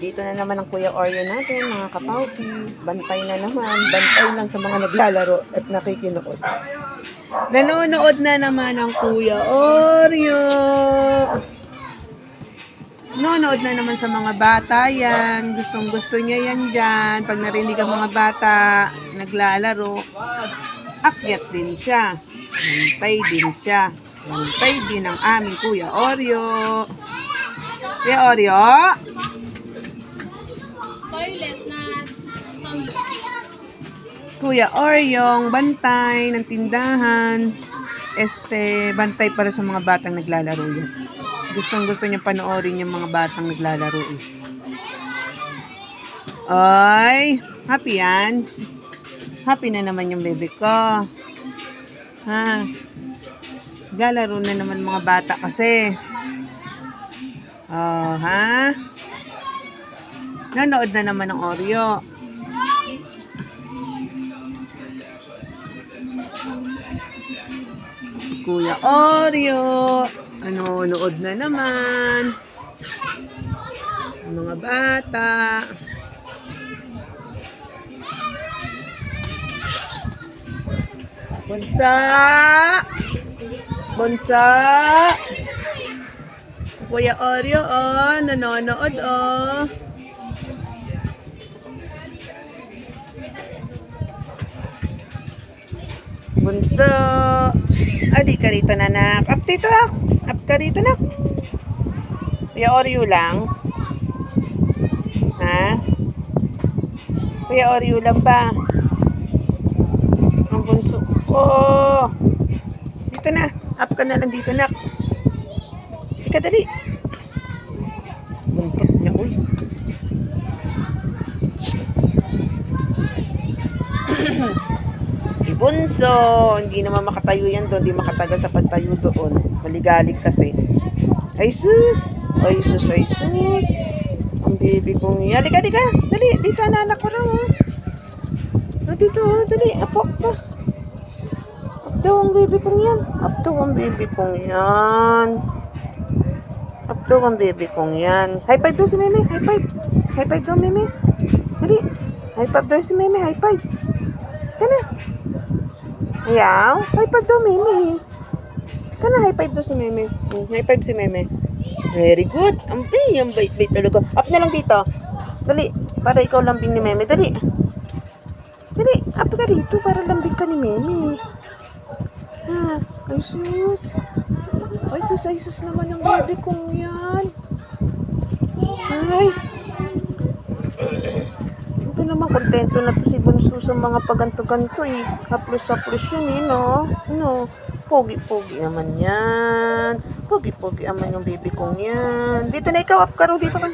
Dito na naman ang Kuya Oreo natin, mga kapaupi. Bantay na naman. Bantay lang sa mga naglalaro at nakikinood. Nanonood na naman ang Kuya Oreo. Nanonood na naman sa mga bata yan. Gustong gusto niya yan dyan. Pag narinig ang mga bata naglalaro, akyat din siya. Bantay din siya. Bantay din ang aming Kuya Oreo. Kuya Oreo? Kuya Oryong, bantay ng tindahan. Este, bantay para sa mga batang naglalaro yan. Gustong gusto niya panoorin yung mga batang naglalaro eh. Ay, happy yan. Happy na naman yung baby ko. Ha? Naglalaro na naman mga bata kasi. Oh, ha? Nanood na naman ng Oreo. Kuya Oreo. Ano, nood na naman. Mga bata. Bunsa! Bunsa! Kuya Oreo, oh. Nanonood, oh. Bunso. Adi ka rito, nanak. Up dito, nak. Up ka rito, nak. Kuya Oreo lang. Ha? Kuya Oreo lang ba? Ang bunso ko. Dito na. Up ka na lang dito, nak. Ika, dali. Ibunso, hindi naman makatayo yan doon, hindi makataga sa pagtayo doon. Maligalig kasi. Ay sus! Ay sus, ay sus! Ang baby kong yan. Halika, halika! Dali, dito ang anak ko raw. Oh. Oh, dito, oh, dali. Apo, apo. Up daw ang baby kong yan. Up daw ang baby kong yan. Up daw ang baby kong yan. High five daw si Meme. High five. High five daw, Meme. Dali. High five daw si Meme. High five. Kana. Ayaw. High five daw, Meme. Kana, high five daw si Meme. Hmm, High five si Meme. Very good. Ang bay, ang bait-bait talaga. Up na lang dito. Dali. Para ikaw lambing ni Meme. Dali. Dali. Up ka dito para lambing ka ni Meme. Ha. Ay, sus. Ay, sus, ay, sus naman ang baby kong yan. Ay. Naman, kontento na to si Bunso sa mga paganto-ganto eh. Haplos-haplos yun eh, no? Ano? Pogi-pogi naman yan. Pogi-pogi naman yung baby kong yan. Dito na ikaw, up ka dito ka.